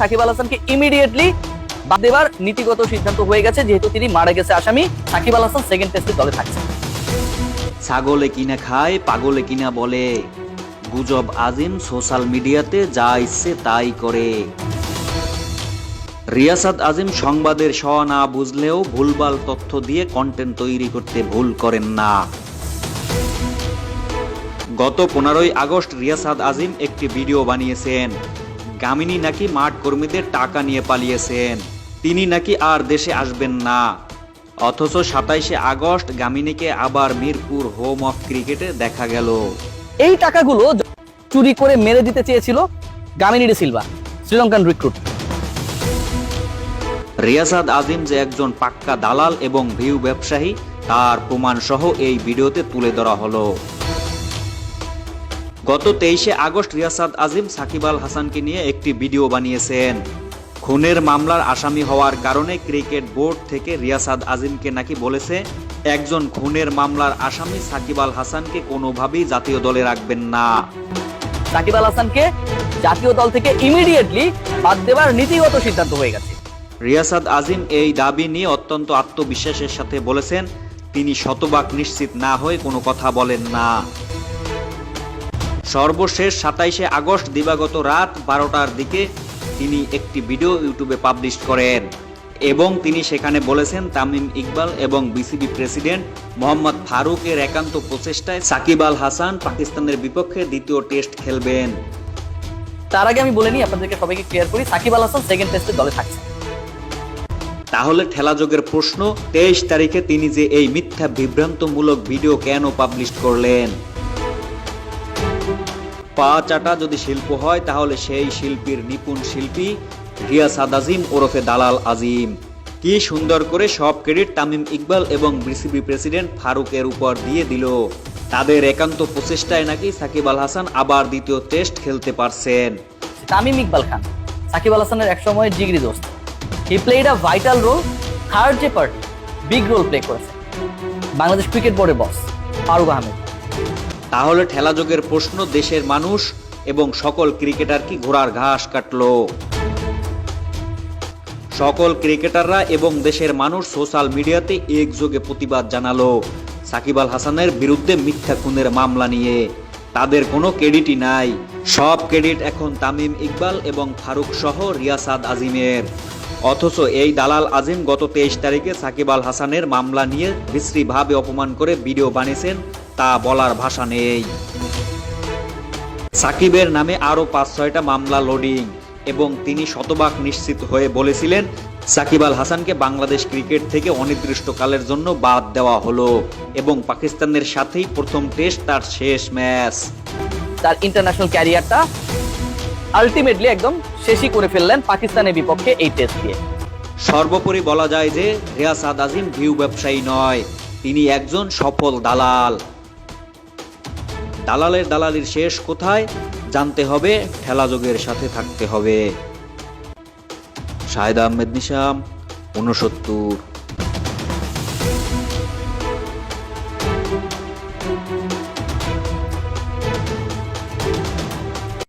সাকিব আল হাসানকে ইমিডিয়েটলি বাদ দেওয়ার নীতিগত সিদ্ধান্ত হয়ে গেছে, যেহেতু তিনি মারা গেছে আসামি সাকিব আল হাসান সেকেন্ড টেস্টে দলে থাকছে ছাগলে কিনা খায়, পাগলে কিনা বলে, গুজব আজিম সোশ্যাল মিডিয়াতে যা ইচ্ছে তাই করে। রিয়াসাদ আজিম সংবাদের স না বুঝলেও ভুলভাল তথ্য দিয়ে কন্টেন্ট তৈরি করতে ভুল করেন না। গত পনেরোই আগস্ট রিয়াসাদ আজিম একটি ভিডিও বানিয়েছেন। গামিনী নাকি মাঠ কর্মীদের টাকা নিয়ে পালিয়েছেন? তিনি নাকি আর দেশে আসবেন না? অথচ সাতাইশে আগস্ট গামিনীকে আবার মিরপুর হোম অফ ক্রিকেটে দেখা গেল। এই টাকাগুলো চুরি করে মেরে দিতে চেয়েছিল গামিনী ডে সিলভা শ্রীলঙ্কান রিক্রুট রিয়াসাদ আজিম যে একজন পাক্কা দালাল এবং ভিউ ব্যবসায়ী তার প্রমাণ সহ এই ভিডিওতে তুলে ধরা হলো। গত তেইশে আগস্ট রিয়াসাদ আজিম সাকিব আল হাসানকে নিয়ে একটি ভিডিও বানিয়েছেন। খুনের মামলার আসামি হওয়ার কারণে ক্রিকেট বোর্ড থেকে রিয়াসাদ আজিমকে নাকি বলেছে একজন খুনের মামলার আসামি সাকিব আল হাসানকে কোনোভাবেই জাতীয় দলে রাখবেন না। সাকিব আল হাসানকে জাতীয় দল থেকে ইমিডিয়েটলি বাদ দেওয়ার নীতিগত সিদ্ধান্ত হয়ে গেছে। রিয়াসাদ আজিম এই দাবি নিয়ে অত্যন্ত আত্মবিশ্বাসের সাথে বলেছেন তিনি শতভাগ নিশ্চিত না হয়ে কোনো কথা বলেন না। সর্বশেষ সাতাইশে আগস্ট দিবাগত রাত বারোটার দিকে তিনি একটি ভিডিও ইউটিউবে পাবলিশ করেন এবং তিনি সেখানে বলেছেন তামিম ইকবাল এবং বিসিবি প্রেসিডেন্ট মোহাম্মদ ফারুকের একান্ত প্রচেষ্টায় সাকিব আল হাসান পাকিস্তানের বিপক্ষে দ্বিতীয় টেস্ট খেলবেন। তার আগে আমি বলে নিই আপনাদেরকে সবাইকে ক্লিয়ার করি সাকিব আল হাসান সেকেন্ড টেস্টে দলে থাকছে। তাহলে ঠেলাযোগের প্রশ্ন তেইশ তারিখে তিনি যে এই মিথ্যা বিভ্রান্তমূলক ভিডিও কেন পাবলিশ করলেন? পা চাটা যদি শিল্প হয়, তাহলে সেই শিল্পীর নিপুণ শিল্পী রিয়াসাদ আজিম ওরফে দালাল আজিম। কি সুন্দর করে সব ক্রেডিট তামিম ইকবাল এবং বিসিবি প্রেসিডেন্ট ফারুকের উপর দিয়ে দিল। তাদের একান্ত প্রচেষ্টায় নাকি সাকিব আল হাসান আবার দ্বিতীয় টেস্ট খেলতে পারছেন। তামিম ইকবাল খান, সাকিব আল হাসানের একসময় জিগরি দোস্ত। He played a vital role third যে পার্টি বিগ রোল প্লে করেছে। বাংলাদেশ ক্রিকেট বোর্ডের বস ফারুক আহমেদ। তাহলে ঠেলাযোগের প্রশ্ন দেশের মানুষ এবং সকল ক্রিকেটার কি ঘোড়ার ঘাস কাটলো? সকল ক্রিকেটাররা এবং দেশের মানুষ সোশ্যাল মিডিয়াতে একযোগে প্রতিবাদ জানালো। সাকিব আল হাসানের বিরুদ্ধে মিথ্যা খুনের মামলা নিয়ে। তাদের কোনো ক্রেডিটই নাই। সব ক্রেডিট এখন তামিম ইকবাল এবং ফারুক সহ রিয়াসাদ আজিমের। অথচ এই দালাল আজিম গত তেইশ তারিখে সাকিব আল হাসানের মামলা নিয়ে বিশ্রীভাবে অপমান করে ভিডিও বানিয়েছেন তা বলার ভাষা নেই। সাকিবের নামে আরও পাঁচ ছয়টা মামলা লোডিং এবং তিনি শতভাগ নিশ্চিত হয়ে বলেছিলেন সাকিব আল হাসানকে বাংলাদেশ ক্রিকেট থেকে অনির্দিষ্টকালের জন্য বাদ দেওয়া হলো এবং পাকিস্তানের সাথেই প্রথম টেস্ট তার শেষ ম্যাচ। তার ইন্টারন্যাশনাল ক্যারিয়ারটা আলটিমেটলি একদম শেষই করে ফেললেন পাকিস্তানের বিপক্ষে এই টেস্ট দিয়ে। সর্বোপরি বলা যায় যে রিয়াসাদ আজিম ভিউ ব্যবসায়ী নয় তিনি একজন সফল দালাল। দালালের দালালির শেষ কোথায়? জানতে হবে ঠেলাযোগের সাথে থাকতে হবে। শাহেদ আহমেদ নিশাম ঊনসত্তর।